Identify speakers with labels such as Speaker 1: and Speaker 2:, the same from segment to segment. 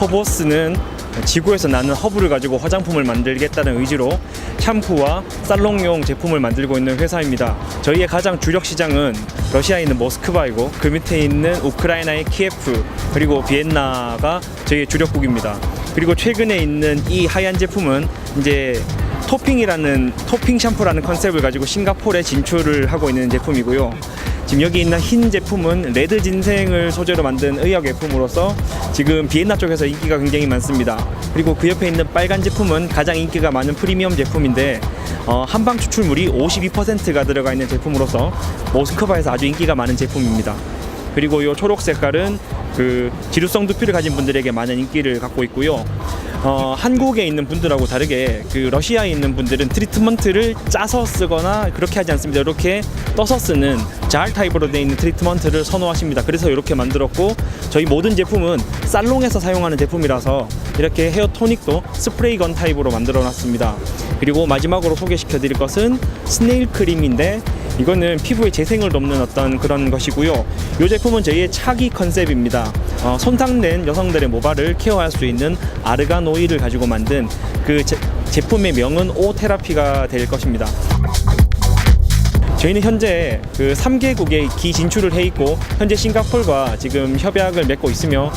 Speaker 1: 허보스는 지구에서 나는 허브를 가지고 화장품을 만들겠다는 의지로 샴푸와 살롱용 제품을 만들고 있는 회사입니다. 저희의 가장 주력 시장은 러시아에 있는 모스크바이고 그 밑에 있는 우크라이나의 키예프 그리고 비엔나가 저희의 주력국입니다. 그리고 최근에 있는 이 하얀 제품은 이제 토핑이라는 토핑 샴푸라는 컨셉을 가지고 싱가포르에 진출을 하고 있는 제품이고요. 지금 여기 있는 흰 제품은 레드 진생을 소재로 만든 의약 제품으로서 지금 비엔나 쪽에서 인기가 굉장히 많습니다. 그리고 그 옆에 있는 빨간 제품은 가장 인기가 많은 프리미엄 제품인데 어, 한방 추출물이 52%가 들어가 있는 제품으로서 모스크바에서 아주 인기가 많은 제품입니다. 그리고 이 초록 색깔은 그 지루성 두피를 가진 분들에게 많은 인기를 갖고 있고요. 어, 한국에 있는 분들하고 다르게 그 러시아에 있는 분들은 트리트먼트를 짜서 쓰거나 그렇게 하지 않습니다. 이렇게 떠서 쓰는 잘 타입으로 되어 있는 트리트먼트를 선호하십니다. 그래서 이렇게 만들었고 저희 모든 제품은 살롱에서 사용하는 제품이라서 이렇게 헤어 토닉도 스프레이건 타입으로 만들어 놨습니다. 그리고 마지막으로 소개시켜 드릴 것은 스네일 크림인데 이거는 피부에 재생을 돕는 어떤 그런 것이고요. 이 제품은 저희의 차기 컨셉입니다. 어, 손상된 여성들의 모발을 케어할 수 있는 아르간 오일을 가지고 만든 그 제, 제품의 명은 오 테라피가 될 것입니다. 저희는 현재 그 3개국에 기 진출을 해 있고 현재 싱가폴과 지금 협약을 맺고 있으며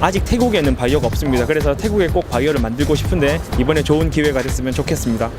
Speaker 1: 아직 태국에는 바이어가 없습니다. 그래서 태국에 꼭 바이어를 만들고 싶은데 이번에 좋은 기회가 됐으면 좋겠습니다.